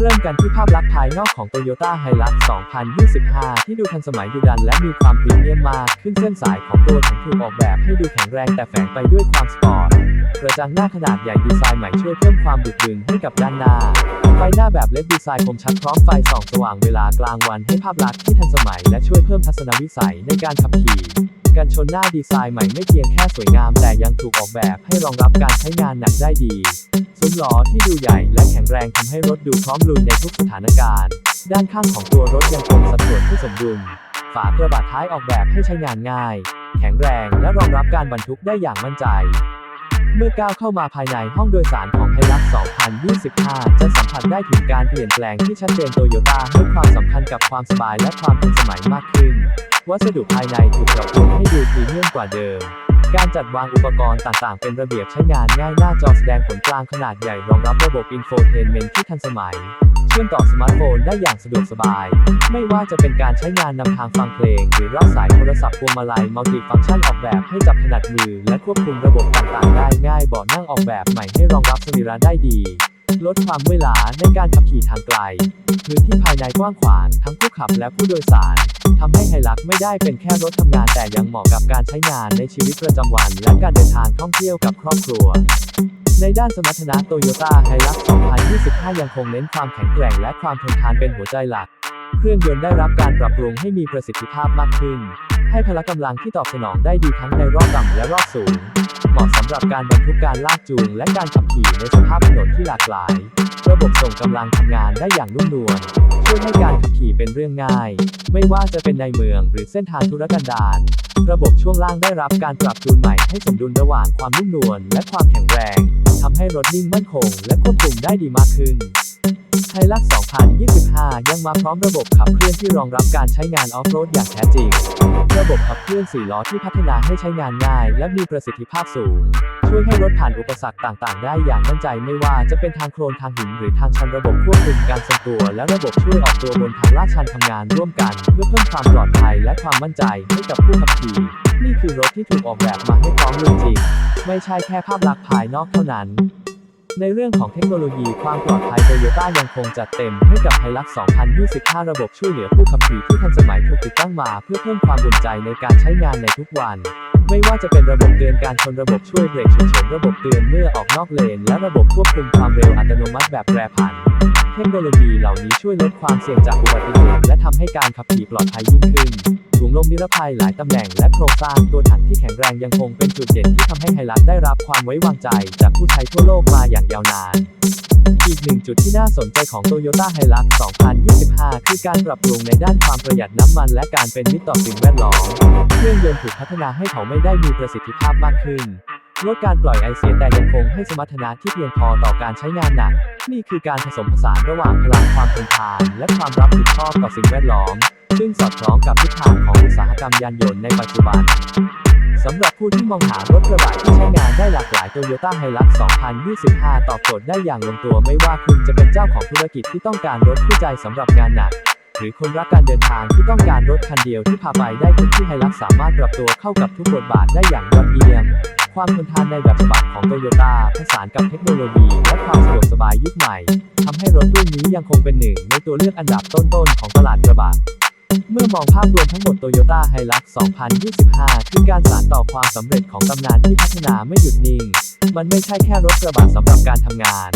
เริ่มกันที่ภาพลักษณ์ภายนอกของ Toyota Hilux 2025 ที่ดูทันสมัยดุดันและมีความพรีเมียมมากขึ้นเส้นสายของตัวถังถูกออกแบบให้ดูแข็งแรงแต่แฝงไปด้วยความสปอร์ตกระจังหน้าขนาดใหญ่ดีไซน์ใหม่ช่วยเพิ่มความบึกบึนให้กับด้านหน้า ไฟหน้าแบบเลดดีไซน์คมชัดพร้อมไฟส่องสว่างเวลากลางวันให้ภาพลักษณ์ที่ทันสมัยและช่วยเพิ่มทัศนวิสัยในการขับขี่ กันชนหน้าดีไซน์ใหม่ไม่เพียงแค่สวยงาม แต่ยังถูกออกแบบให้รองรับการใช้งานหนักได้ดีซุ้มล้อที่ดูใหญ่และแข็งแรงทำให้รถดูพร้อมลุยในทุกสถานการณ์ ด้านข้างของตัวรถยังคงสัดส่วนที่สมดุล ฝากระบะท้ายออกแบบให้ใช้งานง่าย แข็งแรงและรองรับการบรรทุกได้อย่างมั่นใจเมื่อก้าวเข้ามาภายในห้องโดยสารของ Hilux 2025 จะสัมผัสได้ถึงการเปลี่ยนแปลงที่ชัดเจนโตโยต้าให้ความสำคัญกับความสบายและความทันสมัยมากขึ้น วัสดุภายในถูกปรับปรุงให้ดูพรีเมียมกว่าเดิม การจัดวางอุปกรณ์ต่างๆ เป็นระเบียบใช้งานง่ายหน้าจอแสดงผลกลางขนาดใหญ่รองรับระบบอินโฟเทนเมนที่ทันสมัย เชื่อมต่อสมาร์ทโฟนได้อย่างสะดวกสบาย ไม่ว่าจะเป็นการใช้งานนำทางฟังเพลง หรือรับสายโทรศัพท์พวงมาลัยมัลติฟังก์ชันออกแบบให้จับถนัดมือ และควบคุมระบบต่างๆ ได้ง่ายเบาะนั่งออกแบบใหม่ให้รองรับสรีระได้ดีลดความเมื่อยล้าในการขับขี่ทางไกล พื้นที่ภายในกว้างขวางทั้งผู้ขับและผู้โดยสาร ทำให้ไฮลักไม่ได้เป็นแค่รถทำงานแต่ยังเหมาะกับการใช้งานในชีวิตประจำวัน และการเดินทางท่องเที่ยวกับครอบครัว ในด้านสมรรถนะโตโยต้าไฮลัก2025 ยังคงเน้นความแข็งแกร่งและความทนทานเป็นหัวใจหลัก เครื่องยนต์ได้รับการปรับปรุงให้มีประสิทธิภาพมากขึ้น ให้พละกำลังที่ตอบสนองได้ดีทั้งในรอบต่ำและรอบสูง เหมาะสำหรับการบรรทุกการลากจูงและการขับขี่ในสภาพถนนที่หลากหลาย ระบบส่งกำลังทำงานได้อย่างนุ่มนวลช่วยให้การขับขี่เป็นเรื่องง่าย ไม่ว่าจะเป็นในเมืองหรือเส้นทางธุรกันดารระบบช่วงล่างได้รับการปรับจูนใหม่ให้สมดุลระหว่างความนุ่มนวลและความแข็งแรงทำให้รถนิ่งมั่นคงและควบคุมได้ดีมากขึ้น ไฮลัก2025 ยังมาพร้อมระบบขับเคลื่อนที่รองรับการใช้งานออฟโรดอย่างแท้จริง ระบบขับเคลื่อน4ล้อที่พัฒนาให้ใช้งานง่าย และมีประสิทธิภาพสูง ช่วยให้รถผ่านอุปสรรคต่างๆ ได้อย่างมั่นใจไม่ว่าจะเป็นทางโคลนทางหินหรือทางชันระบบควบคุมการทรงตัว และระบบช่วยออกตัวบนทางลาดชันทำงานร่วมกัน เพื่อเพิ่มความปลอดภัยและความมั่นใจให้กับผู้ขับขี่นี่คือรถที่ถูกออกแบบมาให้พร้อมลุยจริง ไม่ใช่แค่ภาพลักษณ์ภายนอกเท่านั้น ในเรื่องของเทคโนโลยีความปลอดภัยโตโยต้ายังคงจัดเต็มให้กับไฮลัก2025 ระบบช่วยเหลือผู้ขับขี่ที่ทันสมัยถูกติดตั้งมาเพื่อเพิ่มความอุ่นใจในการใช้งานในทุกวัน ไม่ว่าจะเป็นระบบเตือนการชนระบบช่วยเบรกฉุกเฉินระบบเตือนเมื่อออกนอกเลน และระบบควบคุมความเร็วอัตโนมัติแบบแปรผัน เทคโนโลยีเหล่านี้ช่วยลดความเสี่ยงจากอุบัติเหตุและทำให้การขับขี่ปลอดภัยยิ่งขึ้นถุงลมนิรภัยหลายตำแหน่งและโครงสร้างตัวถังที่แข็งแรงยังคงเป็นจุดเด่นที่ทำให้ไฮลักได้รับความไว้วางใจ จากผู้ใช้ทั่วโลกมาอย่างยาวนาน อีกหนึ่งจุดที่น่าสนใจของ Toyota Hilux 2025 คือการปรับปรุงในด้านความประหยัดน้ำมันและการเป็นมิตรต่อสิ่งแวดล้อม เครื่องยนต์ถูกพัฒนาให้เขาไม่ได้มีประสิทธิภาพมากขึ้น ลดการปล่อยไอเสียแต่ยังคงให้สมรรถนะที่เพียงพอต่อการใช้งานหนัก นี่คือการผสมผสานระหว่างพลังความทนทาน และความรับผิดชอบต่อสิ่งแวดล้อม ซึ่งสอดคล้องกับทิศทางของอุตสาหกรรมยานยนต์ในปัจจุบันสำหรับผู้ที่มองหารถกระบะที่ใช้งานได้หลากหลาย Toyota Hilux 2025 ตอบโจทย์ได้อย่างลงตัวไม่ว่าคุณจะเป็นเจ้าของธุรกิจที่ต้องการรถคู่ใจสำหรับงานหนัก หรือคนรักการเดินทางที่ต้องการรถคันเดียวที่พาไปได้ทุกที่ Hilux สามารถปรับตัวเข้ากับทุกบทบาทได้อย่างยอดเยี่ยม ความทนทานในแบบฉบับของโตโยต้าผสานกับเทคโนโลยีและความสะดวกสบายยุคใหม่ทำให้รถรุ่นนี้ยังคงเป็นหนึ่งในตัวเลือกอันดับต้นๆของตลาดกระบะเมื่อมองภาพรวมทั้งหมด Toyota Hilux 2025 คือการสานต่อความสำเร็จของตำนานที่พัฒนาไม่หยุดนิ่ง มันไม่ใช่แค่รถกระบะสำหรับการทำงาน